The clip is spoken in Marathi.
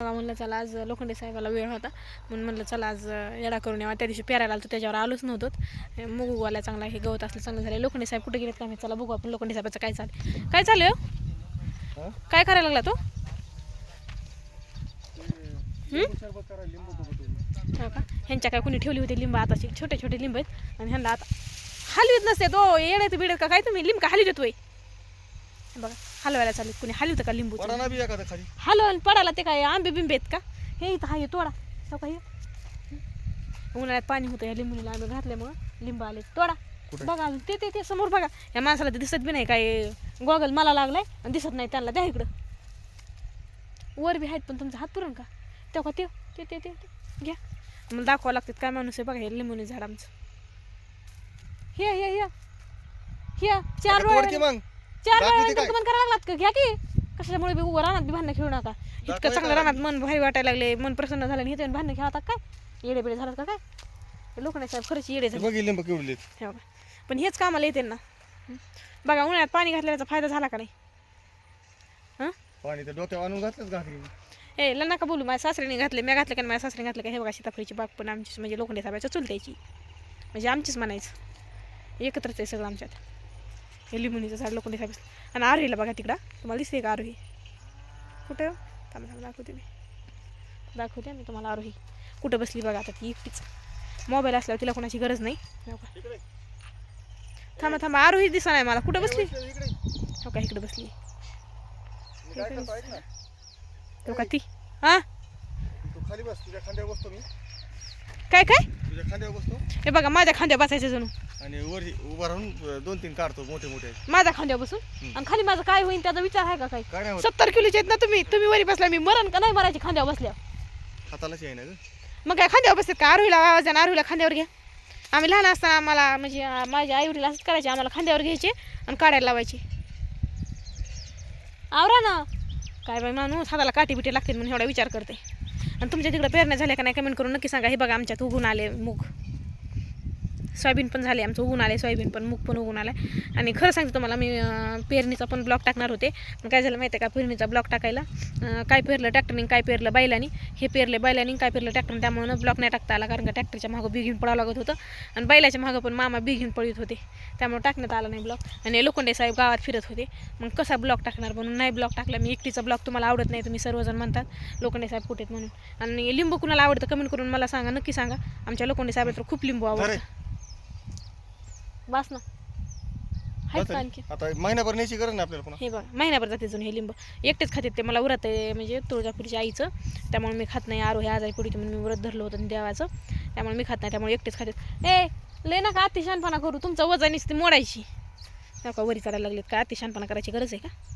म्हणलं चला आज लोखंडे साहेबाला वेळ होता. म्हणून म्हणलं चला आज येडा करून यावा. त्या दिवशी पेरायला आलो त्याच्यावर आलोच नव्हतो. मूग उगवायला चांगला हे गवत असलं चांगलं झालं. लोखंडे साहेब कुठे गेलेत का मी चला बघू आपण लोखंडे साहेबाचं काय चाललं काय चालू हा? काय करायला लागला तो? हो का? ह्यांच्या काय कोणी ठेवली होती लिंब? आताची छोटे छोटे लिंब आहेत. आणि ह्यांना आता हलवीत नसते तो. येण्यात बिडत का? काय तुम्ही? लिंब का हलवीत होतोय? बघा. हलवायला चालू कुणी? हलवतं का लिंबू पडा ना बी एखादा खाली? हलवून पडायला ते काय आंबे बिंबे आहेत का? हे इथं आहे तोडा. तो काय उन्हाळ्यात पाणी होतं या लिंबूला आंबे घातल्यामुळं लिंब आले. तोडा. कुठे? बघा अजून. ते ते ते समोर बघा. या माणसाला ते दिसत बी नाही काय. गोगल मला लागलाय आणि दिसत नाही त्यांना. द्या इकडं. वर बी आहेत पण तुमचा हात पुरण का? तेव्हा ते? ते ते ते ते. घ्या. मला दाखवावं लागतात काय माणूस आहे. बघा हे लिंबूने झाड आमचं. हे हे हे. हे. चार तोड की डोळे मग. चार दाखवते वेळा काय? करायला लागलात का घ्या की. कशामुळे बी उभं रानात बी भांडणं खेळू नका. इतकं दाखवायचं चांगलं? रानात मन भारी वाटायला लागले मन प्रसन्न झालं आणि हे भांडणं खेळतात काय? येडे बिडे झालं का काय? लोकांना साहेब खरंच येडे ते झाले बघ केवढी. हे पण हेच कामाला येते ना. हं? बघा उन्हाळ्यात पाणी घातल्याचा फायदा झाला का नाही? हां? पाणी तर डोक्यावर आणून घातलंच घातली ए ला नका बोलू. माझ्या सासऱ्याने घातले मी घातलं का नाही? माझ्या सासऱ्याने घातलं का? हे बघा सीताफळीची बाग पण आमचीच म्हणजे लोखंडे साहेबाच्या चुलत्याची. म्हणजे आमचीच म्हणायचं. एकत्रच आहे सगळं आमच्यात. हे लिंबुनीचं झाड लोखंडे साहेब आणि आरोहीला बघा तिकडं. तुम्हाला दिसते का आरोही कुठं? थांबा थांबा दाखवते मी. दाखवते मी तुम्हाला आरोही कुठं बसली बघा आता ती एकटीच. मोबाईल असल्यावर तिला कोणाची गरज नाही. हो थांबा थांबा आरोही दिसा नाही मला. कुठं बसली? हो का इकडे बसली. ना. हो का ती? हां? तू खाली बस तुझ्या खांद्यावर बसतो मी. काय काय? तुझ्या खांद्यावर बसतो. हे बघा माझ्या खांद्या बसायचं जणू. आणि वर उभा राहून दोन तीन काढतो मोठे मोठे माझ्या खांद्या बसून. आणि खाली माझं काय होईल त्याचा विचार आहे का काही? काय नाही होत. सत्तर किलोचे आहेत ना तुम्ही? तुम्ही वरी बसला मी मरण का नाही मरायची खांद्यावर बसल्या? हातालाच आहे ना ग. मग काय खांद्यावर बसतात का? आरोहीला आवाज आणि आरोहीला खांद्यावर घ्या. आम्ही लहान असताना आम्हाला म्हणजे अं, माझ्या आई वडील असंच करायचे आम्हाला खांद्यावर घ्यायचे आणि काढायला लावायचे. आवरा ना. काय बाई माणूस हाताला काठी बिटी लागते म्हणून एवढा विचार करते. आणि तुमच्या तिकडे पेरण्या झाल्या का नाही कमेंट करून नक्की सांगा. हे बघा आमच्यात उगून आले मूग. सोयाबीन पण झाले आमचं उगून आले सोयाबीन पण मूग पण उगून आला आणि खरं सांगते तुम्हाला मी पेरणीचा पण ब्लॉक टाकणार होते. पण काय झालं माहिती आहे का पेरणीचा ब्लॉक टाकायला काय पेरलं ट्रॅक्टरने काय पेरलं बैलानी हे पेरले बैलानी काय पेरलं ट्रॅक्टरने त्यामुळे ब्लॉक नाही टाकता आला कारण का ट्रॅक्टरच्या मागं बी घेऊन पडावं लागत होतं. आणि बैलाच्या मागं पण मामा बी घेऊन पळत होते. त्यामुळे टाकण्यात आला नाही ब्लॉक आणि लोखंडे साहेब गावात फिरत होते. मग कसा ब्लॉक टाकणार म्हणून नाही ब्लॉक टाकला. मी एकटीचा ब्लॉक तुम्हाला आवडत नाही तुम्ही सर्वजण म्हणतात लोखंडे साहेब कुठे आहेत म्हणून. आणि लिंबू कुणाला आवडतं कमेंट करून मला सांगा नक्की सांगा. आमच्या लोखंडे साहेब तर खूप लिंबू आवडतं. बस ना. आहेत का. आणखी. आता महिनाभर न्यायची गरज नाही आपल्याला पुन्हा. हे बघा महिन्याभर जाते जणू हे लिंब. एकटेच खाते ते. मला उरत आहे म्हणजे तुळजापूरच्या आईचं. त्यामुळे मी खात नाही. आरो हे आजारी पडी म्हणून मी व्रत धरलं होतं देवाचं. त्यामुळे मी खात नाही. त्यामुळे एकटेच खाते. ए लय नका अतिशानपणा करू. तुमचं वजन ती मोडायची. नका वरी करायला लागलेत. का अतिशानपणा करायची गरज आहे का?